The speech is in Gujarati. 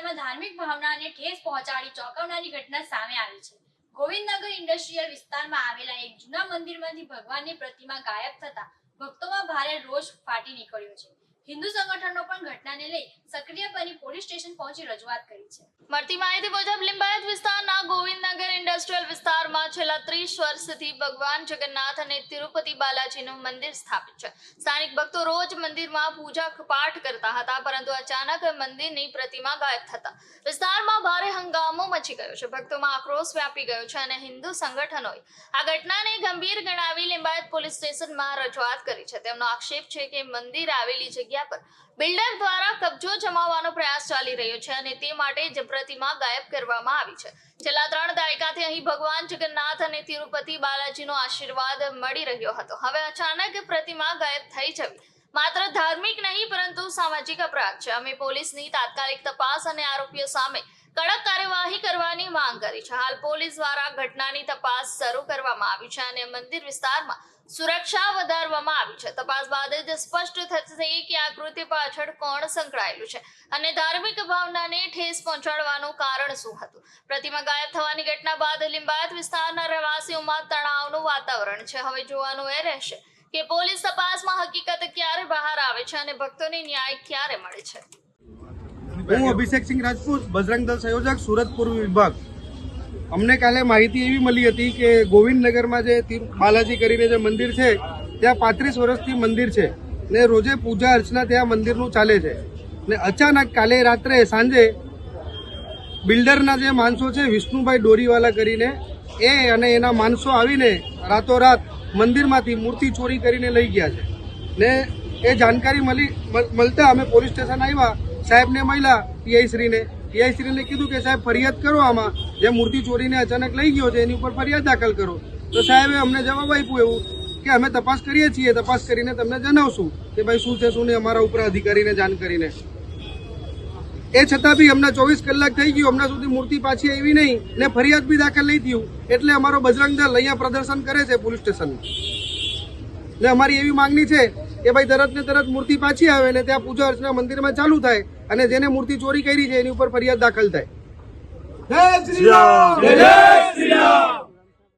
વિસ્તારમાં ધાર્મિક ભાવનાને ઠેસ પહોંચાડી ચોંકાવનારી ઘટના સામે આવી છે. ગોવિંદનગર ઇન્ડસ્ટ્રીયલ વિસ્તારમાં આવેલા એક જૂના મંદિરમાંથી ભગવાનની પ્રતિમા ગાયબ થતા ભક્તોમાં ભારે રોષ ફાટી નીકળ્યો છે. હિન્દુ સંગઠનો પણ ઘટનાને લઈ સક્રિય બની પોલીસ સ્ટેશન પહોંચી રજૂઆત કરી છે. મળતી માહિતી મુજબ, લિંબાયત વિસ્તારના વિસ્તારમાં છેલ્લા ત્રીસ વર્ષથી ભગવાન જગન્નાથ અને તિરુપતિ બાલાજીનું મંદિર સ્થાપિત છે. સ્થાનિક ભક્તો રોજ મંદિરમાં પૂજા પાઠ કરતા હતા, પરંતુ અચાનક મંદિરની પ્રતિમા ગાયબ થતા. વિસ્તારમાં ભારે હંગામો મચી ગયો છે. ભક્તોમાં આક્રોશ વ્યાપી ગયો છે અને હિન્દુ સંગઠનોએ આ ઘટનાને ગંભીર ગણાવી લિંબાયત પોલીસ સ્ટેશનમાં રજૂઆત કરી છે. તેમનો આક્ષેપ છે કે મંદિર આવેલી જગ્યા પર બિલ્ડર દ્વારા કબજો જમાવવાનો પ્રયાસ ચાલી રહ્યો છે અને તે માટે જ પ્રતિમા ગાયબ કરવામાં આવી છે. છેલ્લા ત્રણ દાયકાથી અહીં ભગવાન જગન્નાથ અને તિરુપતિ બાલાજીનો આશીર્વાદ મળી રહ્યો હતો. હવે અચાનક પ્રતિમા ગાયબ થઈ જવી. માત્ર ધાર્મિક નહીં, પરંતુ સામાજિક અપરાધ છે. અમે પોલીસની તાત્કાલિક તપાસ અને આરોપીઓ સામે કડક કાર્યવાહી કરવાની માંગ કરી છે. હાલ પોલીસ દ્વારા ઘટનાની તપાસ શરૂ કરવામાં આવી છે અને મંદિર વિસ્તારમાં સુરક્ષા વધારવામાં આવી છે. તપાસ બાદ જ સ્પષ્ટ થશે કે આ કૃત્ય પાછળ કોણ સંકળાયેલું છે અને ધાર્મિક ભાવનાને ઠેસ પહોંચાડવાનું કારણ શું હતું? પ્રતિમા ગાયબ થવાની ઘટના બાદ લિંબાયત વિસ્તારના રહેવાસીઓમાં તણાવનું વાતાવરણ છે. હવે જોવાનું એ રહેશે કે પોલીસ તપાસમાં હકીકત ક્યારે બહાર આવે છે અને ભક્તોને ન્યાય ક્યારે મળે છે? હું અભિષેક સિંહ રાજપૂત, બજરંગ દળ સંયોજક, સુરત પૂર્વ વિભાગ. અમને કાલે માહિતી એવી મળી હતી કે ગોવિંદનગરમાં જે બાલાજી કરીને જે મંદિર છે, ત્યાં પાંત્રીસ વર્ષથી મંદિર છે ને રોજે પૂજા અર્ચના ત્યાં મંદિરનું ચાલે છે. ને અચાનક કાલે રાત્રે સાંજે બિલ્ડરના જે માણસો છે, વિષ્ણુભાઈ ડોરીવાલા કરીને, એ અને એના માણસો આવીને રાતોરાત મંદિરમાંથી મૂર્તિ ચોરી કરીને લઈ ગયા છે. ને એ જાણકારી મળી મળતા અમે પોલીસ સ્ટેશન આવ્યા સાહેબને મળ્યા પીઆઈ શ્રીને પીઆઈ શ્રીને કીધું કે સાહેબ, ફરિયાદ કરો આમાં. જે મૂર્તિ ચોરીને અચાનક લઈ ગયો છે, એની ઉપર ફરિયાદ દાખલ કરો. તો સાહેબે અમને જવાબ આપ્યું એવું કે અમે તપાસ કરીએ છીએ. તપાસ કરીને તમને જણાવશું કે ભાઈ શું છે, શું નહીં, અમારા ઉપર અધિકારીને જાણ કરીને એ છતાં બી અમને ચોવીસ કલાક થઈ ગયું. હમણાં સુધી મૂર્તિ પાછી આવી નહીં ને ફરિયાદ બી દાખલ નહીં થયું. એટલે અમારો બજરંગ દળ અહીંયા પ્રદર્શન કરે છે પોલીસ સ્ટેશન ને અમારી એવી માંગણી છે કે ભાઈ તરત ને તરત મૂર્તિ પાછી આવે ને ત્યાં પૂજા અર્ચના મંદિરમાં ચાલુ થાય અને જેને મૂર્તિ ચોરી કરી છે એની ઉપર ફરિયાદ દાખલ થાય જય શ્રી રામ!